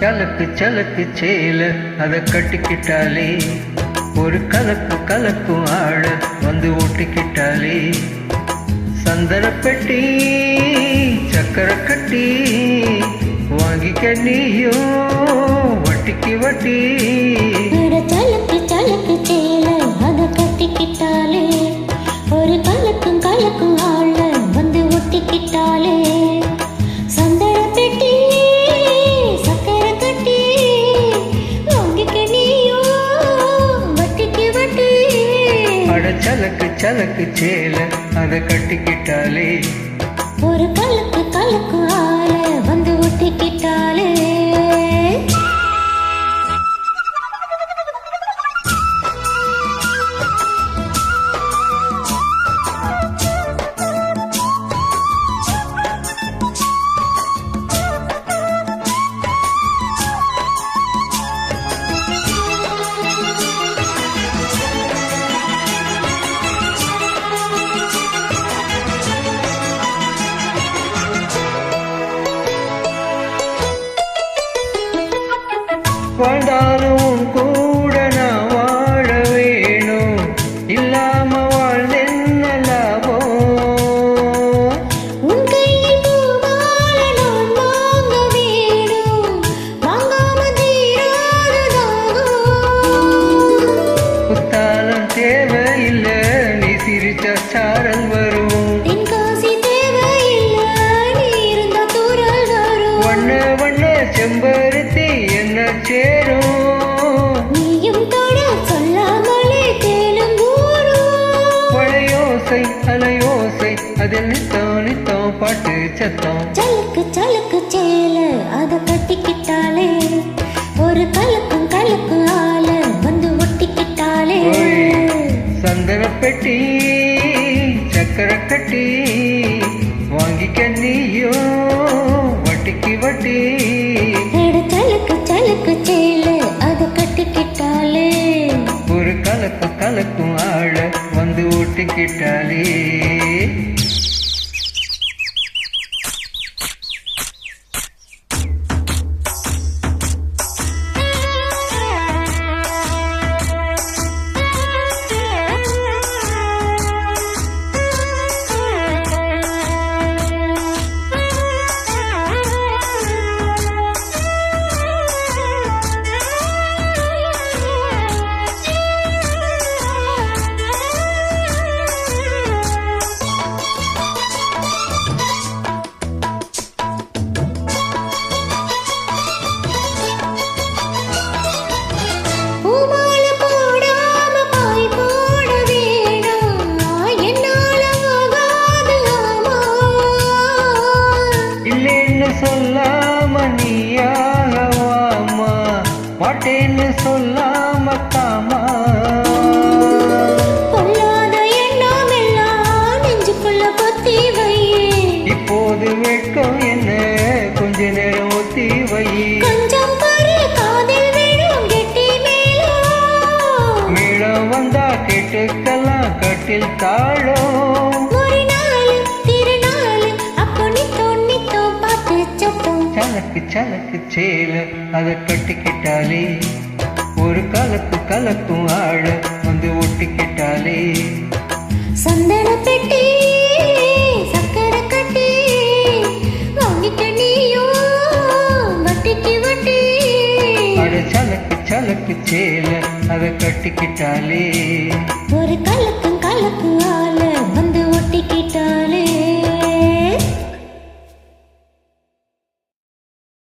சலக்கு சலக்கு சேல. அதை கட்டிக்கிட்டாலே. ஒரு கலப்பு கலப்பு ஆட வந்து ஓட்டிக்கிட்டாலே. சந்தரப்பட்டி பெட்டி சக்கரை கட்டி வாங்கிக்க நீயும் வட்டிக்கு வட்டி. சலக்கு சேல அத கட்டிக்கிட்டாலே ஒரு கலக்கும் கலக்கும் ஆள வந்து ஒட்டிக்கிட்டாலே சந்தன பெட்டி சக்கரை கட்டி வாங்கிக்க நீயோ வட்டிக்கு வட்டி. அட சலக்கு சலக்கு சேல அதை கட்டிக்கிட்டாலே ஒரு கலக்கு கலக்கும் ஆள சாரல் வரும். வண்ண வண்ண செம்பருத்தி என்ன சேரும். பழையோசை அலையோசை அதில் நித்தம் நித்தம் பாட்டு சத்தம். சலுக்கு சலுக்கு சேல அத கட்டிக்கிட்டாலே ஒரு கலக்கும் கலக்கும் ஆள வந்து ஒட்டிக்கிட்டாலே. சந்தன பெட்டி வந்து நாள் திருநாள் அப்போ நித்தோ நித்தோ பாட்டு சத்தம் சலக்கு சலக்கு சேல அதை கட்டிக்கிட்டாலே ஒரு கலக்கு கலக்கும் ஆழ வந்து ஒட்டிக்கிட்டாலே சந்தன பெட்டி கலக்கு சலக்கு சேல அதை கட்டிக்கிட்டாலே ஒரு கலக்கும் கலக்கும் ஆள வந்து ஒட்டிக்கிட்டாலே